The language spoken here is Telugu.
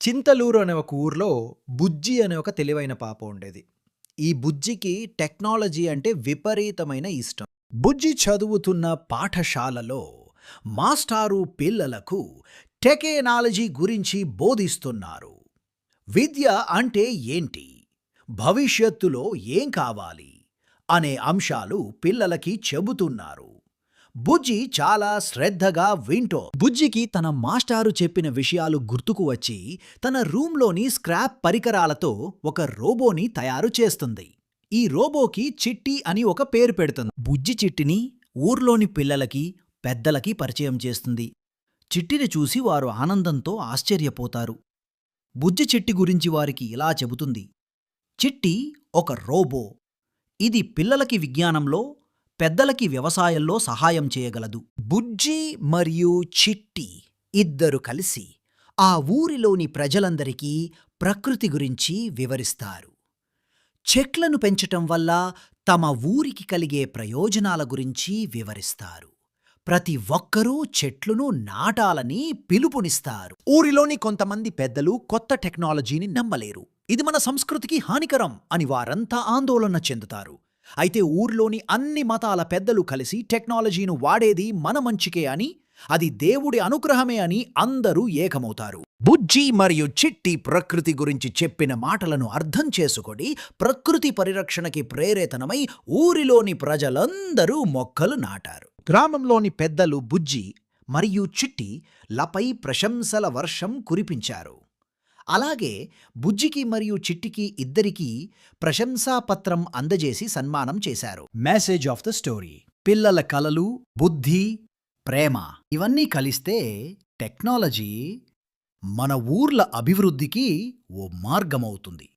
చింతలూరు అనే ఒక ఊర్లో బుజ్జి అనే ఒక తెలివైన పాప ఉండేది. ఈ బుజ్జికి టెక్నాలజీ అంటే విపరీతమైన ఇష్టం. బుజ్జి చదువుతున్న పాఠశాలలో మాస్టారు పిల్లలకు టెకెనాలజీ గురించి బోధిస్తున్నారు. విద్య అంటే ఏంటి? భవిష్యత్తులో ఏం కావాలి? అనే అంశాలు పిల్లలకి చెబుతున్నారు. బుజ్జి చాలా శ్రద్ధగా వింటో బుజ్జికి తన మాస్టారు చెప్పిన విషయాలు గుర్తుకు వచ్చి తన రూంలోని స్క్రాప్ పరికరాలతో ఒక రోబోని తయారు చేస్తుంది. ఈ రోబోకి చిట్టి అని ఒక పేరు పెడుతుంది. బుజ్జి చిట్టిని ఊర్లోని పిల్లలకి, పెద్దలకి పరిచయం చేస్తుంది. చిట్టిని చూసి వారు ఆనందంతో ఆశ్చర్యపోతారు. బుజ్జి చిట్టి గురించి వారికి ఇలా చెబుతుంది. చిట్టి ఒక రోబో. ఇది పిల్లలకి విజ్ఞానంలో, పెద్దలకి వ్యవసాయంలో సహాయం చేయగలదు. బుజ్జి మరియు చిట్టి ఇద్దరు కలిసి ఆ ఊరిలోని ప్రజలందరికీ ప్రకృతి గురించి వివరిస్తారు. చెట్లను పెంచటం వల్ల తమ ఊరికి కలిగే ప్రయోజనాల గురించి వివరిస్తారు. ప్రతి ఒక్కరూ చెట్లును నాటాలని పిలుపునిస్తారు. ఊరిలోని కొంతమంది పెద్దలు కొత్త టెక్నాలజీని నమ్మలేరు. ఇది మన సంస్కృతికి హానికరం అని వారంతా ఆందోళన చెందుతారు. అయితే ఊర్లోని అన్ని మతాల పెద్దలు కలిసి టెక్నాలజీను వాడేది మన మంచికే అని, అది దేవుడి అనుగ్రహమే అని అందరూ ఏకమవుతారు. బుజ్జి మరియు చిట్టి ప్రకృతి గురించి చెప్పిన మాటలను అర్థం చేసుకొని ప్రకృతి పరిరక్షణకి ప్రేరేతనమై ఊరిలోని ప్రజలందరూ మొక్కలు నాటారు. గ్రామంలోని పెద్దలు బుజ్జి మరియు చిట్టి లపై ప్రశంసల వర్షం కురిపించారు. అలాగే బుజ్జికి మరియు చిట్టికి ఇద్దరికీ ప్రశంసాపత్రం అందజేసి సన్మానం చేశారు. మెసేజ్ ఆఫ్ ద స్టోరీ పిల్లల కలలు, బుద్ధి, ప్రేమ ఇవన్నీ కలిస్తే టెక్నాలజీ మన ఊర్ల అభివృద్ధికి ఓ మార్గమవుతుంది.